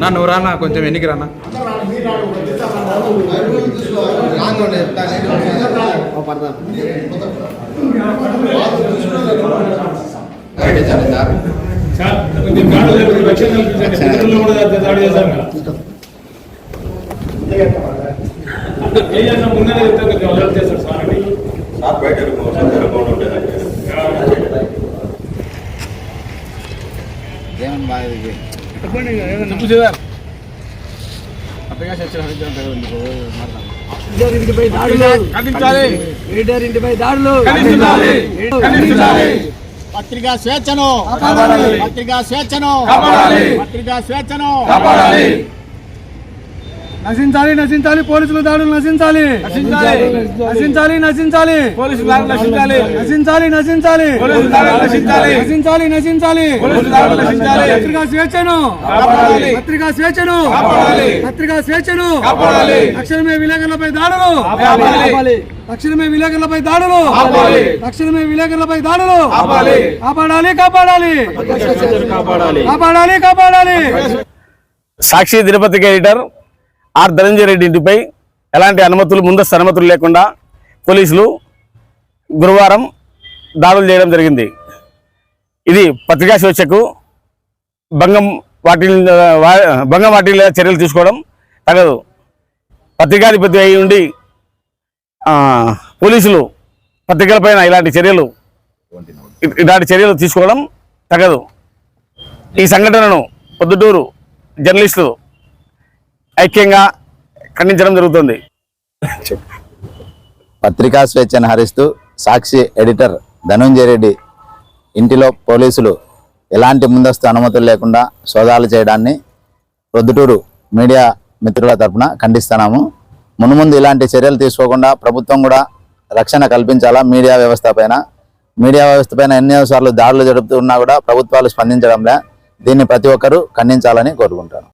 నా నువ్వు రానా కొంచెం ఎన్నికి రానా సార్ కొంచెం గాడు లేకపోతే రక్షణ కల్పించండి ఇతరులు కూడా దాడి చేశారు కదా. ఏం చేసినా ముందరే చెప్తే కొంచెం అలర్ట్ చేస్తారు సార్ అని. చెప్పు సార్ పత్రికా స్వేచ్ఛను. పత్రికా స్వేచ్ఛను. పత్రికా స్వేచ్ఛను. నశించాలి నశించాలి పోలీసులు దాడులు నశించాలి. నశించాలి. నశించాలి నశించాలి. నశించాలి. నశించాలి నశించాలి. పత్రికా స్వేచ్ఛను. కాపాడాలి. పత్రికా స్వేచ్ఛను. కాపాడాలి. పత్రికా స్వేచ్ఛను. కాపాడాలి. తక్షణమే విలేకరులపై దాడులు. తక్షణమే విలేకరులపై దాడులు. తక్షణమే విలేకరులపై దాడులు. కాపాడాలి. కాపాడాలి కాపాడాలి. కాపాడాలి. సాక్షి దినపత్రిక ఎడిటర్ ఆర్ ధనంజయ రెడ్డి ఇంటిపై ఎలాంటి అనుమతులు ముందస్తు అనుమతులు లేకుండా పోలీసులు గురువారం దాడులు చేయడం జరిగింది. ఇది పత్రికా స్వేచ్ఛకు భంగం వాటి భంగం వాటి చర్యలు తీసుకోవడం తగదు. పత్రికాధిపతి అయి ఉండి పోలీసులు పత్రికలపైన ఇలాంటి చర్యలు ఇలాంటి చర్యలు తీసుకోవడం తగదు. ఈ సంఘటనను పొద్దుటూరు జర్నలిస్టులు ఐక్యంగా ఖండించడం జరుగుతుంది. పత్రికా స్వేచ్ఛను హరిస్తూ సాక్షి ఎడిటర్ ధనుంజయ రెడ్డి ఇంటిలో పోలీసులు ఎలాంటి ముందస్తు అనుమతులు లేకుండా సోదాలు చేయడాన్ని ప్రొద్దుటూరు మీడియా మిత్రుల తరపున ఖండిస్తున్నాము. మున్ముందు ఇలాంటి చర్యలు తీసుకోకుండా ప్రభుత్వం కూడా రక్షణ కల్పించాలా మీడియా వ్యవస్థ పైన? మీడియా వ్యవస్థ పైన ఎన్నోసార్లు దాడులు జరుపుతున్నా కూడా ప్రభుత్వాలు స్పందించడంలే. దీన్ని ప్రతి ఒక్కరూ ఖండించాలని కోరుకుంటాను.